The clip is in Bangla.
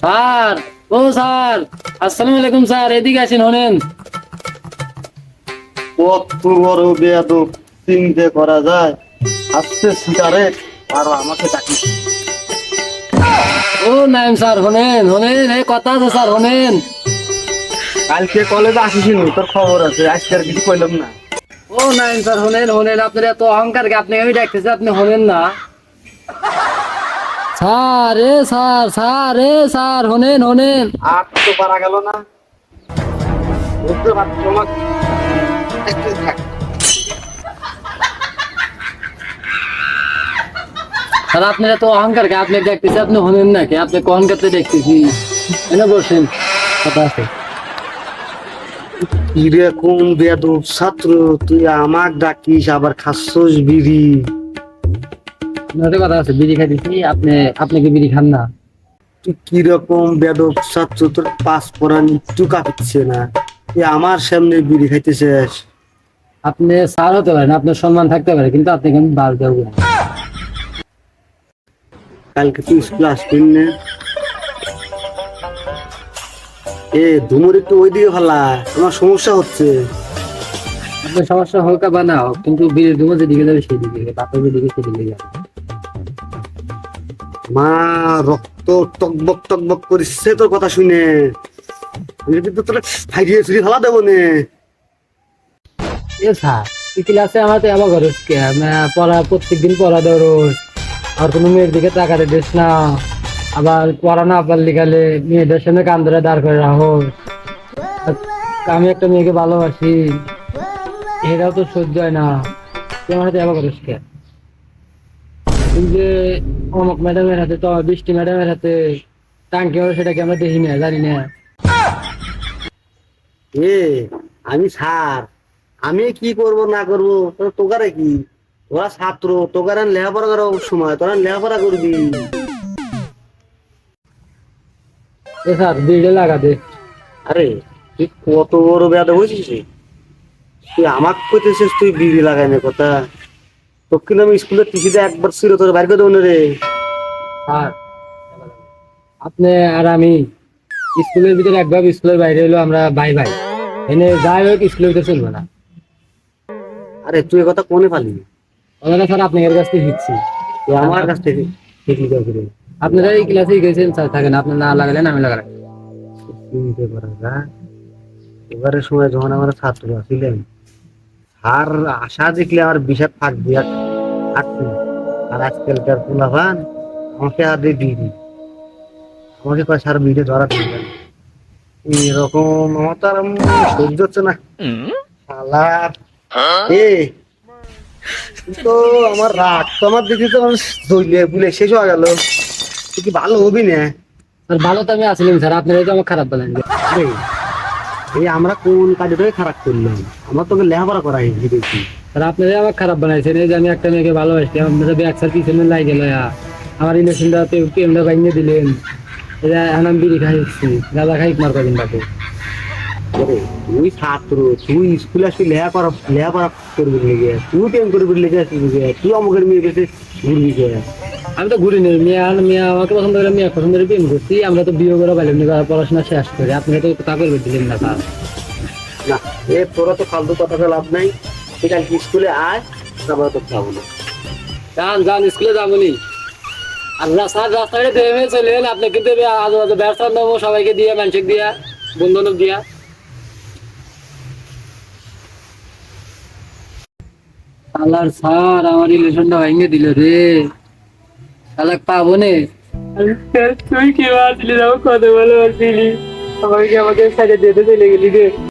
স্যার ও স্যার আসসালামু আলাইকুম স্যার এদিকে আসেন হনেন। কত বড় বেয়াদব চিনতে করা যায়। আসছে সিগারেট আর আমাকে ডাকি ও নাইম স্যার হনেন হনেন এই কথা আছে স্যার হনেন। কালকে কলেজে আসিসনি তোর খবর আছে আজকে আর কিছু কইলাম না। ও নাইম স্যার হনেন হনেন আপনার এত অহংকার কি আপনি আমি ডাকতেছি আপনি হনেন না। স্যার এ স্যার স্যার এ স্যার হনেন হনেন আর তো পারা গেল না বুঝতে পারছ না একটু থাক। স্যার আপনার এত অহংকার কি আপনি দেখতেছি আপনি হনেন না কি আপনি কখন করতে দেখতেছি এনে বসেন কথা আছে কিরে কোন বেয়াদব ছাত্র তুই আমাক ডাকিস আবার খাচ্ছস বিড়ি আপনার কথা আছে বিড়ি খাইতেছি আপনি আপনি কি বিড়ি খান না? তুই কীরকম ছাত্র তোর পাস পড়ান না। তুই আমার সামনে বিড়ি খাইতেছিস। আপনি স্যার হতে পারেন আপনার সম্মান থাকতে পারে কিন্তু দেবো না। কালকে তুই স্কুল আসবি না। এ ধুমুর একটু ওইদিকে ফালা আমার সমস্যা হচ্ছে। আপনার সমস্যা হোক বা না হোক কিন্তু বিড়ির ধুমো যেদিকে যাবে সেদিকে বাপের যেদিকে সেদিকে যাবে। মা, রক্ত টকবক টকবক করিচ্ছে তোর কথা শুনে। আমি প্রত্যেকদিন পড়া আর না। আবার পড়া মেয়েদের দাঁড় করে রাখো। আমি একটা মেয়েকে ভালোবাসি। এরাও তো সহ্য হয় না। তুই আমার হাতে এমন করিস যে অমুক ম্যাডামের হাতে তো বৃষ্টি ম্যাডামের হাতে টাঙ্কি সেটাকে আমরা দেখি না জানি না। এ আমি স্যার আমি কি করব না করব তোকারে কি? ওরা ছাত্র তোকার লেখাপড়া করার সময় তোরা লেখাপড়া করবি। এ স্যার বিড়ে লাগা দে। আরে তুই কত বড় বেয়াদব হয়েছিস তুই আমাক কইতেছিস তুই বিড়ি লাগাই না কথা। তোকে আমি স্কুলের টিসিতে একবার ছিল তোর বাইর দেবো রে। স্যার আপনি আর আমি স্কুলের ভিতরে একভাবে স্কুলের বাইরে হলো আমরা বাই বাই। এনে যাই হোক স্কুলের ভিতরে চলবে না। আরে তুই কথা কোনে পালি? ওনারা স্যার আপনাদের কাছ থেকে শিখছি। আমার কাছ থেকে? করে আপনারা এই ক্লাসে গেছেন স্যার থাকেন। আপনার না লাগালেন আমি লাগালাম। পারা এবারের সময় যখন আমরা ছাত্র ছিলেন আর আশা দেখলে আমার বিষাদ ফাঁক দিয়া থাকছে আর আজকালকার পোলাভান আমাকে আর দিয়ে আমাকে কয় সার বিড়ে ধরা এরকম আমার তো আর সহ্য হচ্ছে না। শালার এ তো আমার রাগ তো আমার দেখি তো বুলে শেষ হয়ে গেল। কি ভালো হবি না? স্যার ভালো তো আমি আসলাম স্যার। আপনারা আমার খারাপ বলেন। আরে, এই আমরা কোন কাজটাই খারাপ করলাম? আমার তোকে লেখাপড়া করা হয়েছে দেখি। স্যার আপনারা আমার খারাপ বানাইছেন। এই যে আমি একটা মেয়েকে ভালোবাসি আপনারা ব্যাগ স্যার পিছনে লাই গেল আমার রিলেশনটা প্রেমটা বাইনে দিলেন। এটা আমি বিড়ি খাইছি গাঁদা খাই মার কদিন বাকি আরে, তুই ছাত্র তুই স্কুলে আসবি লেখাপড়া লেখাপড়া করবি লেগে তুই প্রেম করবি লেগে আসবি তুই আমাদের মেয়ে কাছে ঘুরবি আমি তো ঘুরি নেই মেয়ে আর মেয়ে আমাকে পছন্দ করে মেয়ে পছন্দ করে প্রেম করছি আমরা তো বিয়ে করে পাইলাম না পড়াশোনা শেষ করে আপনি তো তা করবে দিলেন না স্যার। না এ তোরা তো ফালতু কথা লাভ নাই। স্কুলে আয় তারপরে তো খাব না। যান যান স্কুলে যাব নি। আর রাস্তার রাস্তায় দেবে চলে এলেন আপনি কিন্তু আজ আজ ব্যবসা নেব সবাইকে দিয়ে মানুষকে দিয়া দিয়া। আল্লাহর স্যার আমার রিলেশনটা ভেঙে দিল রে। শালাক পাবো নে। তুই কি বাঁচলি কত ভালো বাঁচলি আমাকে আমাকে সাইডে দিতে চলে গেলি রে?